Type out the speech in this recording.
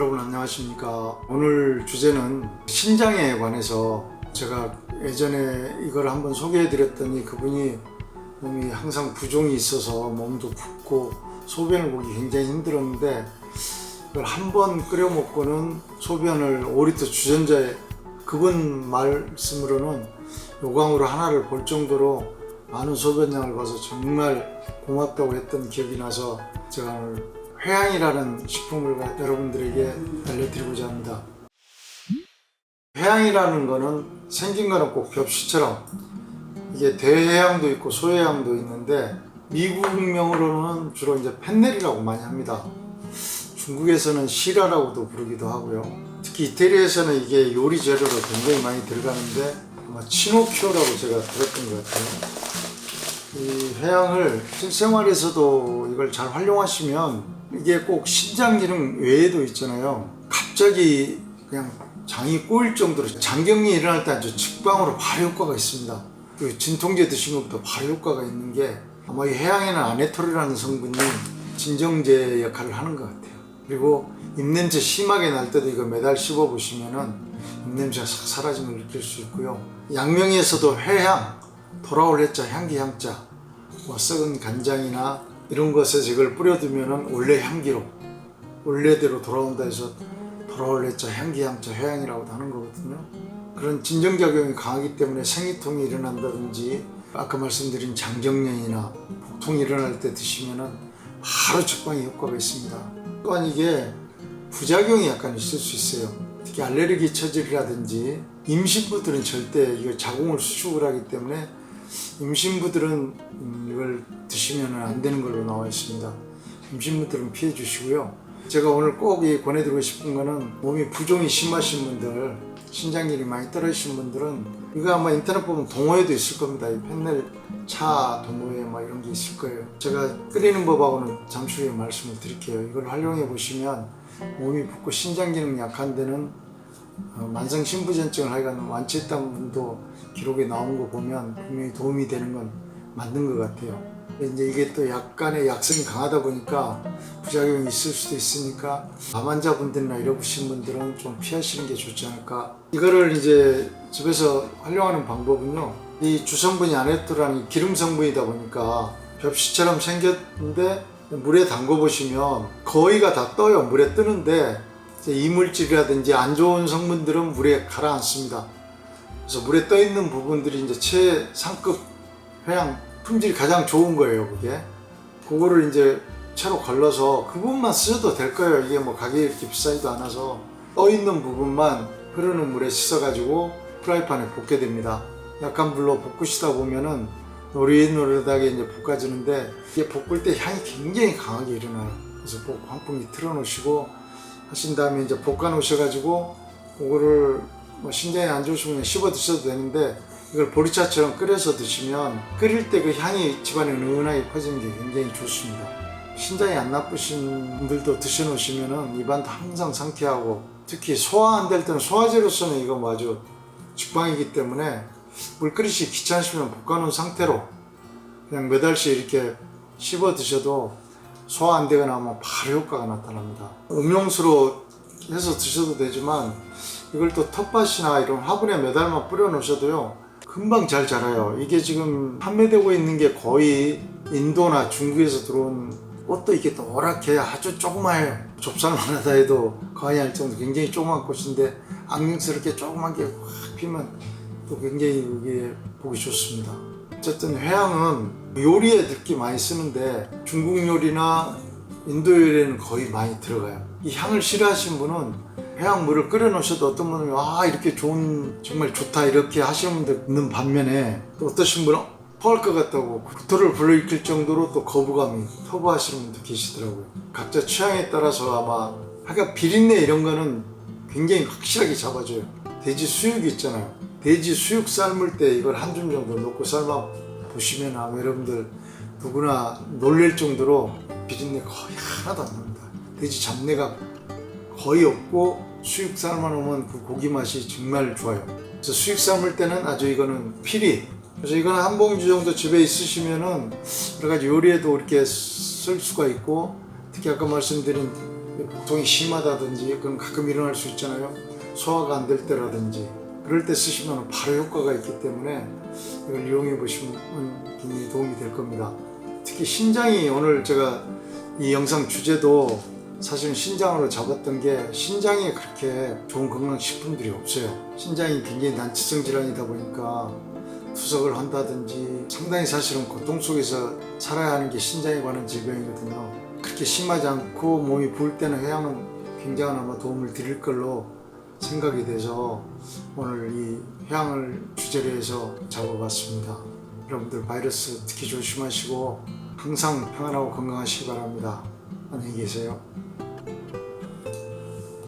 여러분 안녕하십니까. 오늘 주제는 신장에 관해서 제가 예전에 이걸 한번 소개해 드렸더니 그분이 몸이 항상 부종이 있어서 몸도 붓고 소변을 보기 굉장히 힘들었는데 이걸 한 번 끓여 먹고는 소변을 5리터 주전자에 그분 말씀으로는 요강으로 하나를 볼 정도로 많은 소변량을 봐서 정말 고맙다고 했던 기억이 나서 제가 오늘 회양이라는 식품을 가- 여러분들에게 알려드리고자 합니다. 회양이라는 거는 생긴 거는 꼭 벽시처럼 이게 대해양도 있고 소해양도 있는데 미국명으로는 주로 이제 펜넬이라고 많이 합니다. 중국에서는 시라라고도 부르기도 하고요. 특히 이태리에서는 이게 요리 재료로 굉장히 많이 들어가는데 아마 치노키오라고 제가 들었던 것 같아요. 이 회양을 실생활에서도 이걸 잘 활용하시면 이게 꼭 신장 기능 외에도 있잖아요. 갑자기 그냥 장이 꼬일 정도로 장경련이 일어날 때 아주 직방으로 발효 효과가 있습니다. 그 진통제 드신 것도 발효 효과가 있는 게 아마 이 해양에는 아네토르라는 성분이 진정제 역할을 하는 것 같아요. 그리고 입냄새 심하게 날 때도 이거 매달 씹어 보시면은 입냄새가 싹 사라짐을 느낄 수 있고요. 양명에서도 회향, 돌아올 해자, 향기 향자, 뭐 썩은 간장이나 이런 것에 이걸 뿌려두면은 원래 향기로 원래대로 돌아온다 해서 돌아올 해자, 향기 향자, 회향이라고도 하는 거거든요. 그런 진정작용이 강하기 때문에 생리통이 일어난다든지 아까 말씀드린 장정련이나 복통이 일어날 때 드시면은 바로 적방이 효과가 있습니다. 또한 이게 부작용이 약간 있을 수 있어요. 특히 알레르기 처질이라든지 임신부들은 절대 이거 자궁을 수축을 하기 때문에 임신부들은 음, 이걸 드시면 안 되는 걸로 나와 있습니다. 임신부들은 피해 주시고요. 제가 오늘 꼭이 권해드리고 싶은 거는 몸이 부종이 심하신 분들, 신장질이 많이 떨어지신 분들은 이거 아마 인터넷 보면 동호회도 있을 겁니다. 이 펜넬 차 동호회 막 이런 게 있을 거예요. 제가 끓이는 법하고는 잠시 후에 말씀을 드릴게요. 이걸 활용해 보시면 몸이 붓고 신장 기능 약한 데는 어, 만성 신부전증을 하여간 완치했다는 분도 기록에 나온 거 보면 분명히 도움이 되는 건 맞는 것 같아요. 이제 이게 또 약간의 약성이 강하다 보니까 부작용이 있을 수도 있으니까 암 환자분들이나 이러신 분들은 좀 피하시는 게 좋지 않을까. 이거를 이제 집에서 활용하는 방법은요. 이 주성분이 아네토라는 기름 성분이다 보니까 벽시처럼 생겼는데 물에 담궈 보시면 거의가 다 떠요. 물에 뜨는데 이물질이라든지 안 좋은 성분들은 물에 가라앉습니다. 그래서 물에 떠 있는 부분들이 이제 최상급 회양 품질이 가장 좋은 거예요, 그게. 그거를 이제 채로 걸러서 그 부분만 쓰셔도 될 거예요. 이게 뭐 가격이 이렇게 비싸지도 않아서 떠 있는 부분만 흐르는 물에 씻어가지고 프라이팬에 볶게 됩니다. 약한 불로 볶으시다 보면은 노릇노릇하게 이제 볶아지는데 이게 볶을 때 향이 굉장히 강하게 일어나요. 그래서 꼭 환풍기 틀어놓으시고 하신 다음에 이제 볶아 놓으셔가지고 그거를 뭐 신장이 안 좋으시면 씹어 드셔도 되는데 이걸 보리차처럼 끓여서 드시면 끓일 때 그 향이 집안에 은은하게 퍼지는 게 굉장히 좋습니다. 신장이 안 나쁘신 분들도 드셔놓으시면은 입안도 항상 상쾌하고 특히 소화 안 될 때는 소화제로서는 이거 뭐 아주 직방이기 때문에 물 끓이시 귀찮으시면 볶아놓은 상태로 그냥 몇 알씩 이렇게 씹어 드셔도 소화 안 되거나 하면 바로 효과가 나타납니다. 음용수로 해서 드셔도 되지만 이걸 또 텃밭이나 이런 화분에 몇 알만 뿌려 놓으셔도요 금방 잘 자라요. 이게 지금 판매되고 있는 게 거의 인도나 중국에서 들어온 꽃도 이게 노랗게 아주 조그마해요. 좁쌀만 하다 해도 거의 할 정도 굉장히 조그만 꽃인데 악명스럽게 조그만 게 확 피면 또 굉장히 이게 보기 좋습니다. 어쨌든 회향은 요리에 특히 많이 쓰는데 중국 요리나 인도 요리에는 거의 많이 들어가요. 이 향을 싫어하시는 분은 해양물을 끓여 놓으셔도 어떤 분은 아 이렇게 좋은 정말 좋다 이렇게 하시는 분들 있는 반면에 또 어떠신 분은 토할 것 같다고 구토를 불러일으킬 정도로 또 거부감이 터부하시는 분도 계시더라고요. 각자 취향에 따라서 아마 하여간 비린내 이런 거는 굉장히 확실하게 잡아줘요. 돼지 수육이 있잖아요. 돼지 수육 삶을 때 이걸 한 줌 정도 넣고 삶아 보시면 아마 여러분들 누구나 놀랄 정도로 비린내 거의 하나도 안 납니다. 돼지 잡내가 거의 없고 수육 삶아 놓으면 그 고기 맛이 정말 좋아요. 그래서 수육 삶을 때는 아주 이거는 필히 그래서 이거는 한 봉지 정도 집에 있으시면은 여러 가지 요리에도 이렇게 쓸 수가 있고 특히 아까 말씀드린 복통이 심하다든지 그건 가끔 일어날 수 있잖아요. 소화가 안 될 때라든지 그럴 때 쓰시면 바로 효과가 있기 때문에 이걸 이용해 보시면 굉장히 도움이 될 겁니다. 특히 신장이 오늘 제가 이 영상 주제도 사실 신장으로 잡았던 게 신장에 그렇게 좋은 건강식품들이 없어요. 신장이 굉장히 난치성 질환이다 보니까 투석을 한다든지 상당히 사실은 고통 속에서 살아야 하는 게 신장에 관한 질병이거든요. 그렇게 심하지 않고 몸이 부을 때는 회양은 굉장한 아마 도움을 드릴 걸로 생각이 돼서 오늘 이 회양을 주제로 해서 잡아봤습니다. 여러분들 바이러스 특히 조심하시고 항상 평안하고 건강하시기 바랍니다. 안녕히 계세요.